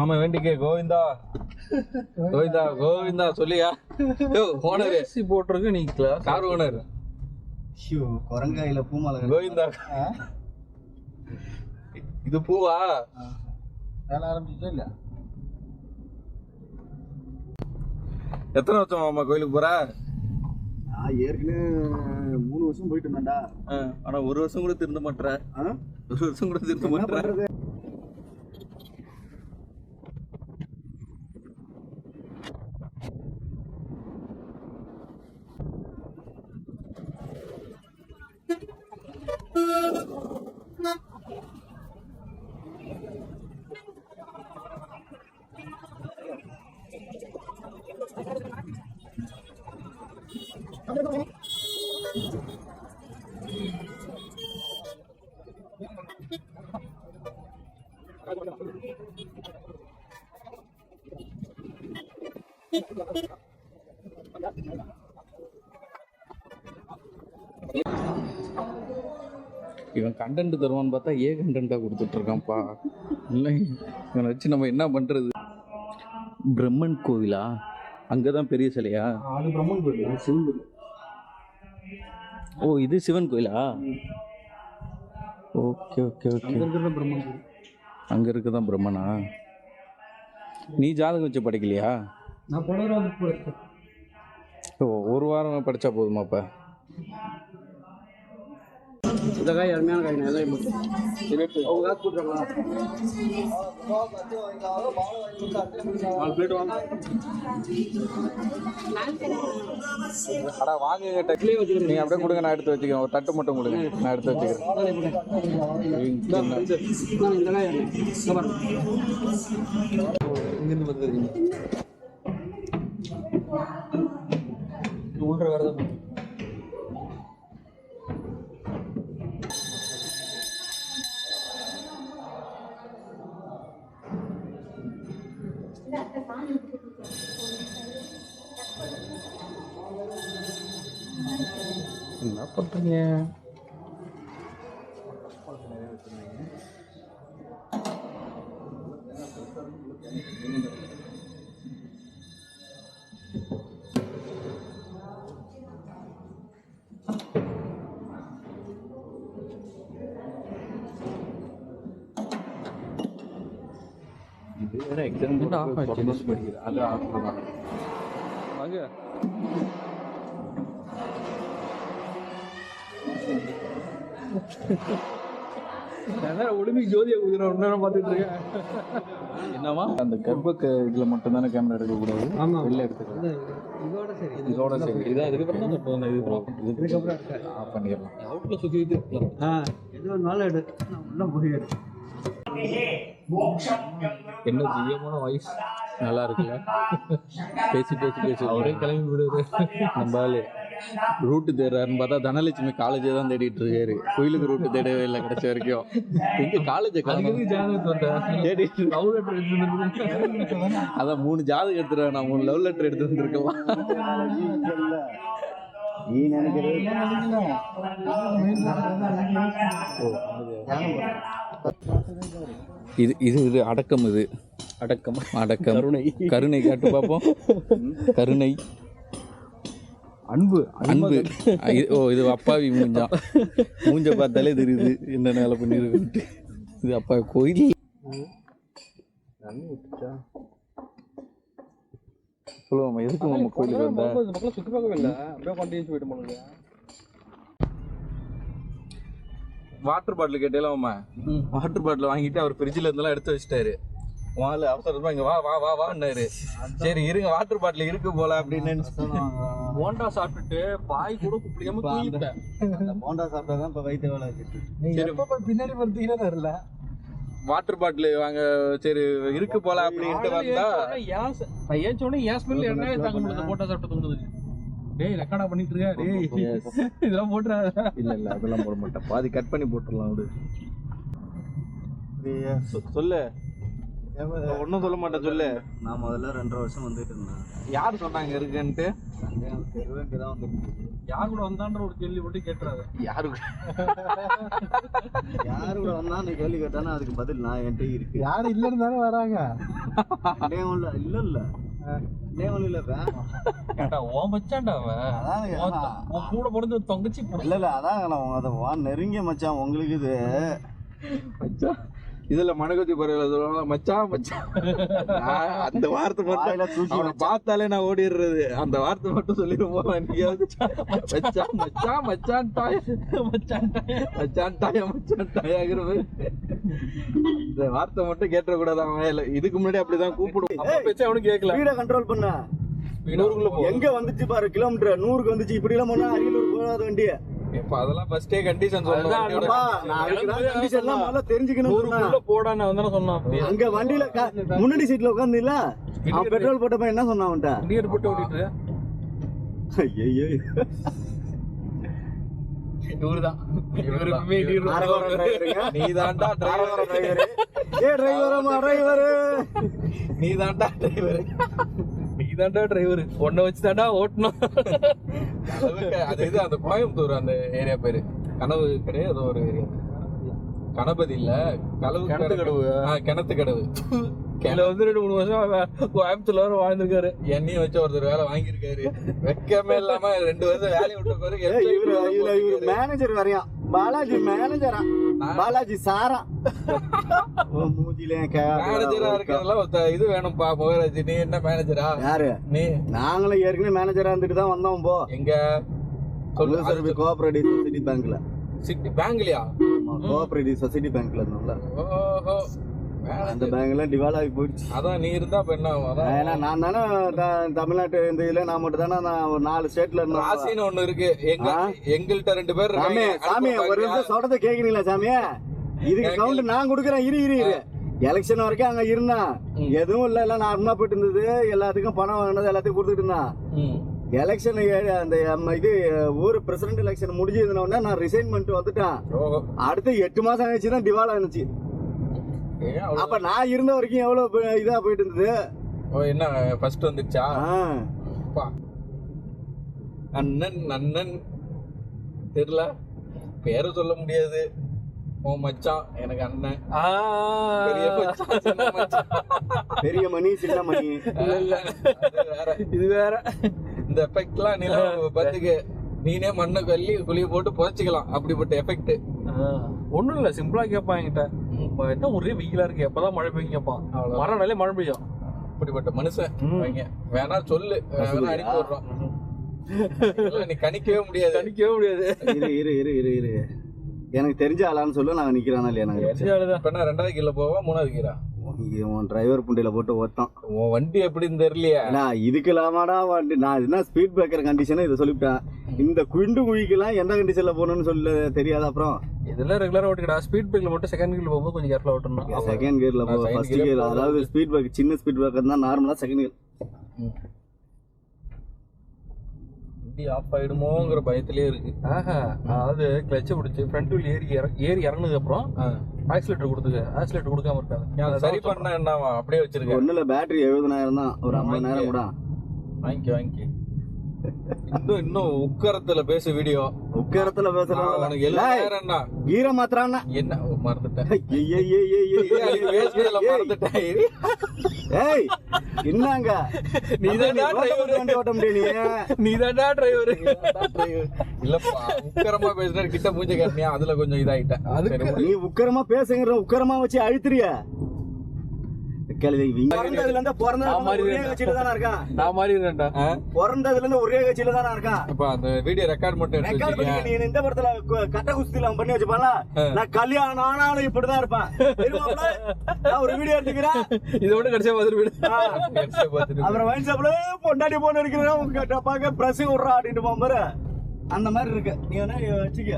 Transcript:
ஆமா வேண்டிக்கே கோவிந்தா. கோவிந்தா கோவிந்தா சொல்லியா? யோ owner. AC போட்டிருக்கு நீ கிளாஸ் கார் ஓனர்? ஐயோ குரங்காயில பூமாலை கோவிந்தா. இது பூவா? வேலை ஆரம்பிச்சா இல்ல எத்தனை வருஷம் மாமா கோயிலுக்கு போற? நான் ஏற்கனவே மூணு வருஷம் போயிட்டு இருந்தேன்டா. ஆனா ஒரு வருஷம் கூட திருந்த மாட்டேற? ஒரு வருஷம் கூட திருந்த மாட்டேற கண்டென்ட் தருவான்னு பார்த்தா ஏ கண்டென்ட்டா கொடுத்துட்டு இருக்கான்ப்பா இல்லை இவனை வச்சு நம்ம என்ன பண்றது? பிரம்மன் கோவிலா? அங்கதான் பெரிய சிலையா? அது பிரம்மன் கோயில் சிவன் கோயில் ஓ இது சிவன் கோயிலா ஓகே ஓகே ஓகே. இருக்கிற பிரம்மன் கோயில் அங்க இருக்குதான் பிரம்மனா? நீ ஜாதகம் வச்சு படிக்கலையா? நான் ஒரு வாரம் படிச்சா போதுமா அப்ப இந்த காய் அருமையான காய் நல்லா அவங்க காசு கொடுத்துருக்கலாம் நாலு பிளேட் வாங்க. அடா டக்லி வச்சுக்கிறேன். நீங்க அப்படியே கொடுங்க நான் எடுத்து வச்சுக்கிறேன். ஒரு தட்டு மட்டும் கொடுங்க. நான் எடுத்து வச்சுக்கிறேன். இந்த காய் இங்கிருந்து வந்துருக்கீங்க ஒன்றரை வேறு தான் என்ன பண்றீங்க இது வேற எக்ஸாம் ஒளிமிக் ஜோதியை நேரம் பார்த்துட்டு இருக்கேன். என்னவா அந்த கர்ப்ப இதுல மட்டும் தானே கேமரா எடுக்க கூடாது ஆமா. வெளில எடுத்துக்கலாம் இதோட சரி. இதோட சரி. இதான் இதுக்கப்புறம் தான் இப்போ இது இதுக்கப்புறம் ஆஃப் பண்ணிடலாம். அவுட்ல சுற்றி இருக்கலாம் ஆ. எது வேணாலும் எடு. நான் உள்ள போய் எடு. என்ன ஜியமான வாய்ஸ் நல்லா இருக்குல்ல? பேசி பேசி பேசி. அவரே கிளம்பி விடுவாரு நம்ம ஆளு ரூட்டு தேடுறாருன்னு பார்த்தா தனலட்சுமி காலேஜே தான் தேடிட்டு இருக்காரு. கோயிலுக்கு ரூட்டு தேடவே இல்லை கிடைச்ச வரைக்கும். எங்க காலேஜ் அதான் மூணு ஜாதகம் எடுத்துருவேன் நான். மூணு லவ் லெட்டர் எடுத்து வந்திருக்கலாம் நீ நினைக்கிறது? இது இது இது அடக்கம் இது. அடக்கம். அடக்கம். கருணை. கருணை. காட்டு பார்ப்போம் கருணை. அன்பு அன்பு. இது- ஓ இது அப்பாவி மூஞ்சா? மூஞ்ச பார்த்தாலே தெரியுது என்ன வேலை பண்ணிருக்கு இது அப்பா கோயில். சொல்லுவாமா எதுக்கு நம்ம கோயிலுக்கு வந்த? மக்கள் சுற்றி பார்க்கவே இல்லை. அப்படியே கொண்டு போயிட்டு போனது வாட்டர் பாட்டில் கேட்டேலாமா வாட்டர் பாட்டில் வாங்கிட்டு அவர் ஃப்ரிட்ஜில் இருந்தெல்லாம் எடுத்து வச்சிட்டாரு. வாழ அவசரமா இங்க வா வா வா வான்னாரு. சரி இருங்க வாட்டர் பாட்டில் இருக்கு போல அப்படின்னு நினைச்சு போண்டா சாப்பிட்டுட்டு பாய் கூட குப்பிடியாம தூங்கிட்டேன் அந்த போண்டா சாப்பிட்டா தான் இப்போ வயிற்று வேலை ஆச்சு சரி. பின்னாடி பார்த்தீங்கன்னா தெரியல? வாட்டர் பாட்டில் வாங்க சரி இருக்கு போல அப்படின்ட்டு வந்தா ஏன் ச- நான் ஏன் சொன்னேன் ஏன் ஸ்மெல் என்ன தாங்க முடியல போட்டா சாப்பிட்டு தோணுது டேய் ரெக்கார்டா பண்ணிட்டு இருக்க டேய். இதெல்லாம் போட்டுறாத இல்ல இல்ல அதெல்லாம் போட மாட்டேன். பாதி கட் பண்ணி போட்டுடலாம் விடு. சொல்லு. ஒன்றும் சொல்ல மாட்டேன் சொல்லு. நான் முதல்ல ரெண்டரை வருஷம் வந்துட்டு இருந்தேன். யார் சொன்னாங்க இருக்குன்ட்டு தெருவேங்க தான் வந்துட்டு யார் கூட வந்தான்ற ஒரு கேள்வி மட்டும் கேட்டுறாரு யாரு யாரு கூட வந்தா நீ கேள்வி கேட்டானா அதுக்கு பதில் நான் என்கிட்ட இருக்கு. யாரும் இல்லைன்னு தானே வராங்க. இல்ல இல்ல இல்ல கூட பிறந்த தொங்கச்சி. இல்ல இல்ல அதான் நான் அதை வா நெருங்கிய மச்சான் உங்களுக்கு இது மச்சான். இதுல பறவைல சொல்லுவாங்க மச்சான் மச்சான் அந்த வார்த்தை மட்டும் அவனை பார்த்தாலே நான் ஓடிடுறது. அந்த வார்த்தை மட்டும் சொல்லிடுவோம் நீயாவது மச்சான் மச்சான் மச்சான் தாய் மச்சான்டா. மச்சான் தாயா மச்சான் தாயாகிற இந்த வார்த்தை மட்டும் கேட்ட கூடாது அவன் இதுக்கு முன்னாடி அப்படிதான் கூப்பிடுவோம் அப்பா பேச்சே அவனுக்கு கேட்கல ஸ்பீட கண்ட்ரோல் பண்ண. நூறுக்குள்ள போ எங்க வந்துச்சு பாரு கிலோமீட்டர் நூறுக்கு வந்துச்சு. இப்படி எல்லாம் போனா அரியலூர் போகாத வண்டி இப்ப அதெல்லாம் ஃபர்ஸ்டே கண்டிஷன் அதுதான் சொல்லணும் அப்பா நான் அதுக்கு கண்டிஷன் எல்லாம் முதல்ல தெரிஞ்சுக்கணும் நூறுக்குள்ள போடா நான் வந்தானே சொன்னான். அங்க வண்டியில முன்னாடி சீட்ல உட்காந்து இல்ல அவன் பெட்ரோல் போட்டப்ப என்ன சொன்னான் அவன்கிட்ட? இண்டிகேட்டர் போட்டு ஓட்டிட்டு. ஐயோ இவருதான். நீ டிரைவர் டிரைவரு ஏ டிரைவரமா டிரைவரு நீ தாண்டா டிரைவர் நீதான்டா டிரைவர் உன்னை வச்சு தாண்டா ஓட்டணும் அது இது அந்த கோயம்புத்தூர் அந்த ஏரியா பேரு. கனவு கிடையாது ஒரு ஏரியா கணபதி இல்ல கனவு கிணத்து கடவு. கிணத்து கடவு இதுல வந்து ரெண்டு மூணு வருஷம் கோயம்புத்தூர்ல வர வாழ்ந்திருக்காரு. என்னையும் வச்சு ஒருத்தர் வேலை வாங்கியிருக்காரு. வெக்கமே இல்லாம ரெண்டு வருஷம் வேலையை விட்ட பிறகு மேனேஜர் வரையான் பாலாஜி மேனேஜரா பாலாஜி சாரா மூஞ்சில மேனேஜரா இருக்கிறதெல்லாம் ஒருத்த இது வேணும்பா மோகராஜ். நீ என்ன மேனேஜரா யாரு? நீ. நாங்களும் ஏற்கனவே மேனேஜரா இருந்துட்டு தான் வந்தோம் போ. எங்க? சொல்லு சொல்லு கோஆபரேட்டிவ் சொசைட்டி பேங்க்ல சிட்டி பேங்க்லயா கோஆபரேட்டிவ் சொசைட்டி பேங்க்ல இருந்தோம்ல. ஓஹோ. அந்த பேங்க்ல டிவால் ஆகி போயிடுச்சு. அதான் நீ இருந்தா இப்ப என்ன ஆகும்? அதான் ஏன்னா நான் தானே தமிழ்நாட்டு இந்த இதுல நான் மட்டும் தானே நான் ஒரு நாலு ஸ்டேட்ல இருந்தேன். ராசின்னு ஒண்ணு இருக்கு. எங்க? எங்கள்கிட்ட ரெண்டு பேர் சாமி ஒரு? நிமிஷம் சொல்றத கேக்குறீங்களா சாமி? இதுக்கு. கவுண்ட் நான் கொடுக்குறேன். இரு இரு இரு. எலெக்ஷன் வரைக்கும் அங்க இருந்தான். எதுவும் இல்ல எல்லாம் நார்மலா போயிட்டு இருந்தது. எல்லாத்துக்கும் பணம் வாங்கினது எல்லாத்தையும் கொடுத்துட்டு இருந்தான். எலெக்ஷன் அந்த இது ஊர் பிரசிடென்ட் எலெக்ஷன் முடிஞ்சதுன உடனே நான் ரிசைன் பண்ணிட்டு வந்துட்டேன். அடுத்து எட்டு மாசம் ஆயிடுச்சு தான் திவாலா இருந்துச்சு அப்ப நான் இருந்த வரைக்கும் எவ்வளவு இதா போயிட்டு இருந்தது? ஓ என்ன ஃபர்ஸ்ட் வந்துச்சா. அண்ணன் அண்ணன் தெரியல. பேரை சொல்ல முடியாது. உன் மச்சான் எனக்கு அண்ணன். பெரிய மணி சின்ன மணி. இல்ல இல்ல. அது வேற. இது வேற. இந்த எஃபெக்ட்லாம் நீ பத்துக்கு. நீனே மண்ணை கல்லி குழிய போட்டு புதைச்சிக்கலாம். அப்படிப்பட்ட எஃபெக்ட் ஒண்ணும் இல்ல சிம்பிளா கேட்பான் என்கிட்ட. இப்ப என்ன ஒரே வெயிலா இருக்கு? எப்பதான் மழை பெய்யும்? கேட்பான் அவ்வளவுதான். மரம் நாளே மழை பெய்யும். அப்படிப்பட்ட மனுஷன். வேணா சொல்லு. வேணா அனுப்பி விடுறோம். நீ கணிக்கவே முடியாது. கணிக்கவே முடியாது. இரு இரு இரு இரு இரு. எனக்கு தெரிஞ்ச ஆளான்னு சொல்லு நான் நிக்கிறானா இல்லையா எனக்கு. தெரியாதுதான். இப்ப என்ன ரெண்டாவது கீழ போவா மூணாவது கீரா உன் டிரைவர் புண்டையில போட்டு ஓட்டான் உன் வண்டி எப்படின்னு தெரியலையா. நான் இதுக்கு இல்லாமடா வண்டி. நான் என்ன ஸ்பீட் பிரேக்கர் கண்டிஷன் இதை சொல்லிவிட்டேன். இந்த குண்டு குழிக்கெல்லாம் எந்த கண்டிஷன்ல போகணும்னு சொல்ல தெரியாது அப்புறம்? இதெல்லாம் ரெகுலரா ஓட்டிக்கடா. ஸ்பீட் பிரேக்ல மட்டும் செகண்ட் கியர்ல போகும்போது கொஞ்சம் கேர்ஃபுல்லா ஓட்டணும். செகண்ட் கியர்ல போ நான் second ஃபர்ஸ்ட் கியர். அதாவது ஸ்பீட் பிரேக் சின்ன ஸ்பீட் பிரேக்கர் தான் நார்மலா செகண்ட் கியர் வண்டி ஆஃப் ஆயிடுமோங்கிற பயத்திலே இருக்கு. ஆஹா. அதாவது கிளச்சை பிடிச்சி ஃப்ரண்ட் வீல் ஏறி ஏறி இறங்குனதுக்கு அப்புறம் ஆக்சிலேட்டர் கொடுத்துக்க ஆக்சிலேட்டர் கொடுக்காம இருக்காது. அதை சரி பண்ண என்னவா அப்படியே வச்சிருக்க. ஒண்ணுல பேட்டரி எழுபதாயிரம் தான் ஒரு ஐம்பதாயிரம் கூட. வாங்கிக்க வாங்கிக்க. இன்னும் இன்னும் உக்கரத்துல பேசு வீடியோ உக்கரத்துல பேசுறேன் தான் ஈர மாத்திரான்னா? என்ன மறந்துட்டேன். ஏய், என்னங்க? நீதான்டா நீ ரோட்ல driver. வண்டி ஓட்ட முடியலையே. நீ தான்டா டிரைவர் இல்லப்பா உக்கரமா பேசுற கிட்ட மூஞ்ச காட்டினியா? அதுல கொஞ்சம் இதாயிட்டேன். நீ உக்கரமா பேசுங்கிற உக்கரமா வச்சு அழுத்துறிய. கேள்வி பிறந்ததுல இருந்து பிறந்ததுல ஒரே. கட்சியில தானே இருக்கான் நான் மாதிரி இருக்கேன்டா. ஆ? பிறந்ததுல இருந்து ஒரே கட்சியில தானே இருக்கான் இப்ப அந்த வீடியோ ரெக்கார்ட் மட்டும் ரெக்கார்ட் பண்ணி நீ இந்த படத்துல கட்ட குஸ்தில அவன் பண்ணி வச்சுப்பான்ல? நான் கல்யாணம் ஆனாலும் இப்படிதான் இருப்பேன்? நான் ஒரு வீடியோ எடுத்துக்கிறேன். இதை மட்டும் கடைசியா பார்த்துட்டு பார்த்துட்டு அப்புறம் ஷாப்ல பொண்டாட்டி போன இருக்கிறேன் உங்க பாக்க பிரஸ் விடுறா அப்படின்ட்டு போகும்போது அந்த மாதிரி இருக்கு. நீ வேணா வச்சுக்க.